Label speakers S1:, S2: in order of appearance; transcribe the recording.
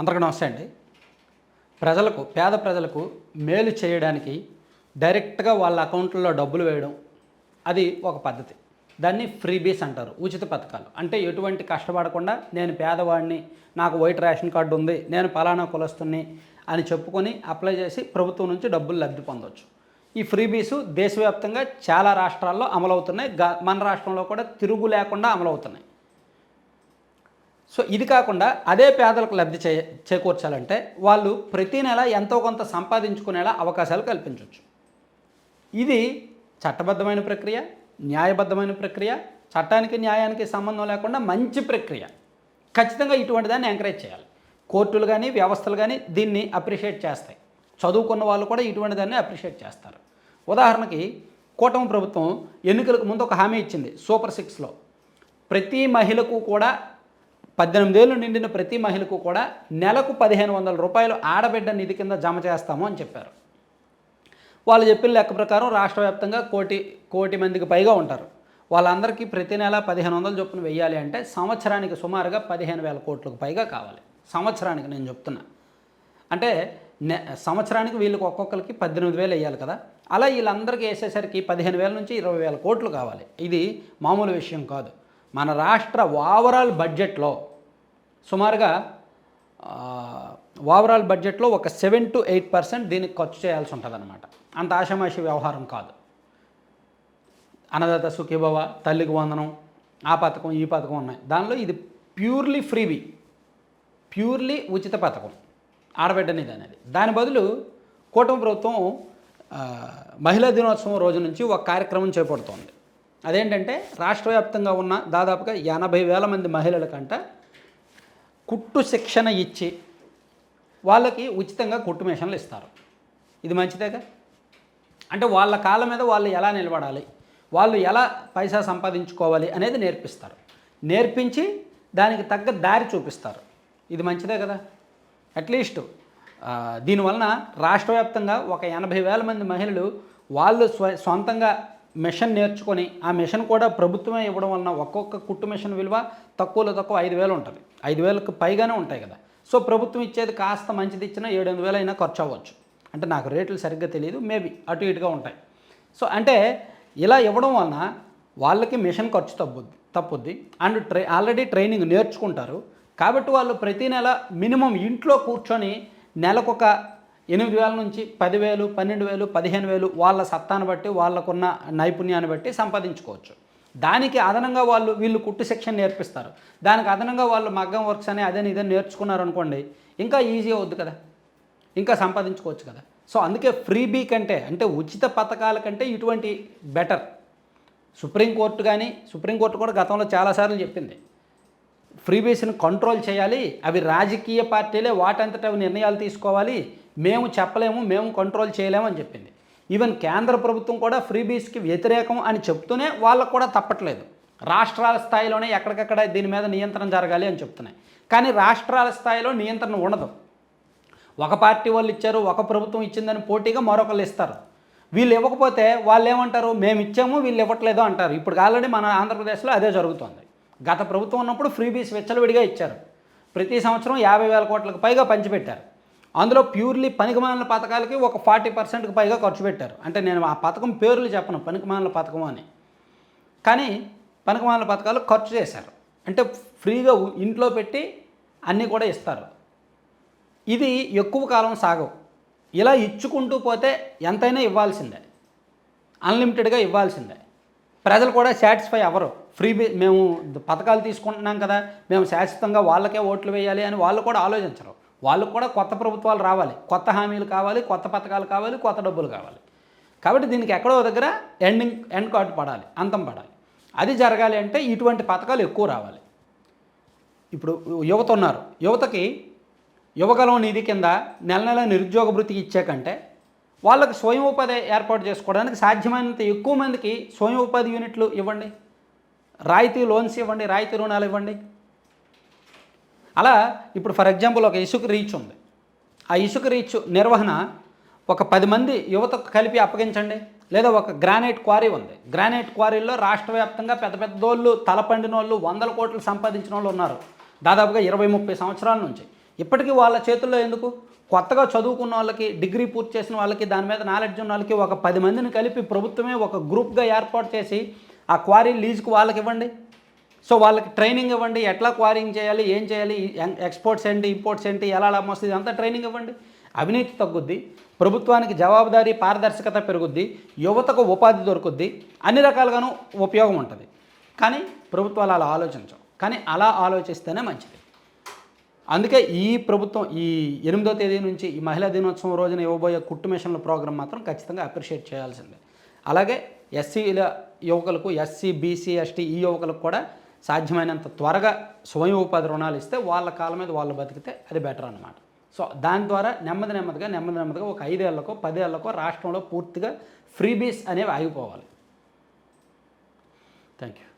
S1: అందరికీ నమస్తే అండి. ప్రజలకు పేద ప్రజలకు మేలు చేయడానికి డైరెక్ట్గా వాళ్ళ అకౌంట్లో డబ్బులు వేయడం అది ఒక పద్ధతి. దాన్ని ఫ్రీబీస్ అంటారు ఉచిత పథకాలు. అంటే ఎటువంటి కష్టపడకుండా నేను పేదవాడిని నాకు వైట్ రేషన్ కార్డు ఉంది నేను పలానా కులస్తుని అని చెప్పుకొని అప్లై చేసి ప్రభుత్వం నుంచి డబ్బులు లబ్ధి పొందవచ్చు ఈ ఫ్రీబీస్ దేశవ్యాప్తంగా చాలా రాష్ట్రాల్లో అమలవుతున్నాయి. గ మన రాష్ట్రంలో కూడా తిరుగు లేకుండా అమలవుతున్నాయి. సో ఇది కాకుండా అదే పేదలకు లబ్ధి చే చేకూర్చాలంటే వాళ్ళు ప్రతి నెల ఎంతో కొంత సంపాదించుకునేలా అవకాశాలు కల్పించవచ్చు ఇది చట్టబద్ధమైన ప్రక్రియ న్యాయబద్ధమైన ప్రక్రియ చట్టానికి న్యాయానికి సంబంధం లేకుండా మంచి ప్రక్రియ. ఖచ్చితంగా ఇటువంటి దాన్ని ఎంకరేజ్ చేయాలి. కోర్టులు కానీ వ్యవస్థలు కానీ దీన్ని అప్రిషియేట్ చేస్తాయి. చదువుకున్న వాళ్ళు కూడా ఇటువంటి దాన్ని అప్రిషియేట్ చేస్తారు. ఉదాహరణకి కూటమి ప్రభుత్వం ఎన్నికలకు ముందు ఒక హామీ ఇచ్చింది సూపర్ సిక్స్లో. ప్రతి మహిళకు కూడా పద్దెనిమిదేళ్ళు నిండిన ప్రతి మహిళకు కూడా నెలకు పదిహేను వందల రూపాయలు ఆడబిడ్డ నిధి కింద జమ చేస్తాము అని చెప్పారు. వాళ్ళు చెప్పిన లెక్క ప్రకారం రాష్ట్ర వ్యాప్తంగా కోటి కోటి మందికి పైగా ఉంటారు. వాళ్ళందరికీ ప్రతి నెల పదిహేను వందల చొప్పున వెయ్యాలి అంటే సంవత్సరానికి సుమారుగా పదిహేను వేల కోట్లకు పైగా కావాలి. సంవత్సరానికి నేను చెప్తున్నా. అంటే నె సంవత్సరానికి వీళ్ళకి ఒక్కొక్కరికి పద్దెనిమిది వేలు వేయాలి కదా. అలా వీళ్ళందరికీ వేసేసరికి పదిహేను వేల నుంచి ఇరవై వేల కోట్లు కావాలి. ఇది మామూలు విషయం కాదు. మన రాష్ట్ర ఓవరాల్ బడ్జెట్లో సుమారుగా ఓవరాల్ బడ్జెట్లో ఒక సెవెన్ టు ఎయిట్ పర్సెంట్ దీనికి ఖర్చు చేయాల్సి ఉంటుంది అనమాట అంత ఆషమాషి వ్యవహారం కాదు. అన్నదాత సుఖీభవ తల్లికి వందనం ఆ పథకం ఈ పథకం ఉన్నాయి. దానిలో ఇది ప్యూర్లీ ఫ్రీవి. ప్యూర్లీ ఉచిత పథకం. ఆడబిడ్డనిది అనేది. దాని బదులు కూటమి ప్రభుత్వం మహిళా దినోత్సవం రోజు నుంచి ఒక కార్యక్రమం చేపడుతోంది. అదేంటంటే రాష్ట్ర వ్యాప్తంగా ఉన్న దాదాపుగా ఎనభై వేల మంది మహిళలకంట కుట్టు శిక్షణ ఇచ్చి వాళ్ళకి ఉచితంగా కుట్టు మిషన్లు ఇస్తారు. ఇది మంచిదేగా? అంటే వాళ్ళ కాళ్ళ మీద వాళ్ళు ఎలా నిలబడాలి? వాళ్ళు ఎలా పైసా సంపాదించుకోవాలి అనేది నేర్పిస్తారు. నేర్పించి దానికి తగ్గ దారి చూపిస్తారు. ఇది మంచిదే కదా? అట్లీస్ట్ దీనివలన రాష్ట్ర వ్యాప్తంగా ఒక ఎనభై వేల మంది మహిళలు వాళ్ళు స్వ సొంతంగా మిషన్ నేర్చుకొని ఆ మిషన్ కూడా ప్రభుత్వమే ఇవ్వడం వలన ఒక్కొక్క కుట్టు మిషన్ విలువ తక్కువలో తక్కువ ఐదు వేలు ఉంటుంది. ఐదు వేలకు పైగానే ఉంటాయి కదా. సో ప్రభుత్వం ఇచ్చేది కాస్త మంచిది ఇచ్చినా ఏడు ఎనిమిది వేలు అయినా ఖర్చు అవ్వచ్చు. అంటే నాకు రేట్లు సరిగ్గా తెలియదు మేబీ అటు ఇటుగా ఉంటాయి. సో అంటే ఇలా ఇవ్వడం వలన వాళ్ళకి మిషన్ ఖర్చు తప్పుద్ది తప్పుద్ది. అండ్ ట్రై ఆల్రెడీ ట్రైనింగ్ నేర్చుకుంటారు. కాబట్టి వాళ్ళు ప్రతి నెల మినిమం ఇంట్లో కూర్చొని నెలకొక ఎనిమిది వేల నుంచి పదివేలు పన్నెండు వేలు పదిహేను వేలు వాళ్ళ సత్తాను బట్టి వాళ్ళకున్న నైపుణ్యాన్ని బట్టి సంపాదించుకోవచ్చు. దానికి అదనంగా వాళ్ళు వీళ్ళు కుట్టు శిక్షణ నేర్పిస్తారు. దానికి అదనంగా వాళ్ళు మగ్గం వర్క్స్ అని అదే ఇదే నేర్చుకున్నారు అనుకోండి ఇంకా ఈజీ అవుద్ది కదా. ఇంకా సంపాదించుకోవచ్చు కదా. సో అందుకే ఫ్రీబీ కంటే అంటే ఉచిత పథకాల కంటే ఇటువంటి బెటర్. సుప్రీంకోర్టు కానీ సుప్రీంకోర్టు కూడా గతంలో చాలాసార్లు చెప్పింది. ఫ్రీబీస్ని కంట్రోల్ చేయాలి అవి రాజకీయ పార్టీలే వాటంతట నిర్ణయాలు తీసుకోవాలి మేము చెప్పలేము మేము కంట్రోల్ చేయలేము అని చెప్పింది. ఈవెన్ కేంద్ర ప్రభుత్వం కూడా ఫ్రీబీస్కి వ్యతిరేకం అని చెప్తూనే వాళ్ళకు కూడా తప్పట్లేదు. రాష్ట్రాల స్థాయిలోనే ఎక్కడికక్కడ దీని మీద నియంత్రణ జరగాలి అని చెప్తున్నాయి. కానీ రాష్ట్రాల స్థాయిలో నియంత్రణ ఉండదు. ఒక పార్టీ వాళ్ళు ఇచ్చారు ఒక ప్రభుత్వం ఇచ్చిందని పోటీగా మరొకళ్ళు ఇస్తారు. వీళ్ళు ఇవ్వకపోతే వాళ్ళు ఏమంటారు? మేము ఇచ్చాము వీళ్ళు ఇవ్వట్లేదు అంటారు. ఇప్పుడు ఆల్రెడీ మన ఆంధ్రప్రదేశ్లో అదే జరుగుతుంది. గత ప్రభుత్వం ఉన్నప్పుడు ఫ్రీబీస్ విచ్చలవిడిగా ఇచ్చారు. ప్రతి సంవత్సరం యాభై వేల కోట్లకు పైగా పంచిపెట్టారు. అందులో ప్యూర్లీ పనికిమాలిన పథకాలకి ఒక ఫార్టీ పర్సెంట్కి పైగా ఖర్చు పెట్టారు. అంటే నేను ఆ పథకం పేర్లు చెప్పను పనికిమాలిన పథకం అని. కానీ పనికిమాలిన పథకాలు ఖర్చు చేశారు. అంటే ఫ్రీగా ఇంట్లో పెట్టి అన్నీ కూడా ఇస్తారు. ఇది ఎక్కువ కాలం సాగవు. ఇలా ఇచ్చుకుంటూ పోతే ఎంతైనా ఇవ్వాల్సిందే. అన్లిమిటెడ్గా ఇవ్వాల్సిందే. ప్రజలు కూడా సాటిస్ఫై అవ్వరు. ఫ్రీ మేము పథకాలు తీసుకుంటున్నాం కదా మేము శాశ్వతంగా వాళ్ళకే ఓట్లు వేయాలి అని వాళ్ళు కూడా ఆలోచించరు. వాళ్ళకు కూడా కొత్త ప్రభుత్వాలు రావాలి. కొత్త హామీలు కావాలి కొత్త పథకాలు కావాలి కొత్త డబ్బులు కావాలి. కాబట్టి దీనికి ఎక్కడో దగ్గర ఎండింగ్ ఎండ్ కార్డు పడాలి అంతం పడాలి. అది జరగాలి అంటే ఇటువంటి పథకాలు ఎక్కువ రావాలి. ఇప్పుడు యువత ఉన్నారు. యువతకి యువగలం నిధి కింద నెల నెల నిరుద్యోగ భృతికి ఇచ్చే కంటే వాళ్ళకి స్వయం ఉపాధి ఏర్పాటు చేసుకోవడానికి సాధ్యమైనంత ఎక్కువ మందికి స్వయం ఉపాధి యూనిట్లు ఇవ్వండి. రాయితీ లోన్స్ ఇవ్వండి రాయితీ రుణాలు ఇవ్వండి. అలా ఇప్పుడు ఫర్ ఎగ్జాంపుల్ ఒక ఇసుక రీచ్ ఉంది. ఆ ఇసుక రీచ్ నిర్వహణ ఒక పది మంది యువతకు కలిపి అప్పగించండి. లేదా ఒక గ్రానైట్ క్వారీ ఉంది. గ్రానైట్ క్వారీల్లో రాష్ట్ర వ్యాప్తంగా పెద్ద పెద్దోళ్ళు తలపండిన వాళ్ళు వందల కోట్లు సంపాదించిన వాళ్ళు ఉన్నారు. దాదాపుగా ఇరవై ముప్పై సంవత్సరాల నుంచి. ఇప్పటికీ వాళ్ళ చేతుల్లో ఎందుకు? కొత్తగా చదువుకున్న వాళ్ళకి డిగ్రీ పూర్తి చేసిన వాళ్ళకి దాని మీద నాలెడ్జ్ ఉన్న వాళ్ళకి ఒక పది మందిని కలిపి ప్రభుత్వమే ఒక గ్రూప్గా ఏర్పాటు చేసి ఆ క్వారీ లీజుకు వాళ్ళకి ఇవ్వండి. సో వాళ్ళకి ట్రైనింగ్ ఇవ్వండి ఎట్లా క్వారింగ్ చేయాలి ఏం చేయాలి ఎక్స్పోర్ట్స్ ఏంటి ఇంపోర్ట్స్ ఏంటి ఎలా లాభం వస్తుంది ఇదంతా ట్రైనింగ్ ఇవ్వండి. అవినీతి తగ్గుద్ది ప్రభుత్వానికి జవాబుదారీ పారదర్శకత పెరుగుద్ది యువతకు ఉపాధి దొరుకుద్ది అన్ని రకాలుగాను ఉపయోగం ఉంటుంది. కానీ ప్రభుత్వాలు అలా ఆలోచించవు. కానీ అలా ఆలోచిస్తేనే మంచిది. అందుకే ఈ ప్రభుత్వం ఈ ఎనిమిదో తేదీ నుంచి ఈ మహిళా దినోత్సవం రోజున ఇవ్వబోయే కుట్టు మిషన్ల ప్రోగ్రాం మాత్రం ఖచ్చితంగా అప్రిషియేట్ చేయాల్సిందే. అలాగే ఎస్సీల యువకులకు ఎస్సీ బీసీ ఎస్టీ ఈ యువకులకు కూడా సాధ్యమైనంత త్వరగా స్వయం ఉపాధి రుణాలు ఇస్తే వాళ్ళ కాలం మీద వాళ్ళు బతికితే అది బెటర్ అనమాట సో దాని ద్వారా నెమ్మది నెమ్మదిగా నెమ్మది నెమ్మదిగా ఒక ఐదేళ్ళకో పదేళ్ళకో రాష్ట్రంలో పూర్తిగా ఫ్రీబీస్ అనేవి ఆగిపోవాలి. Thank you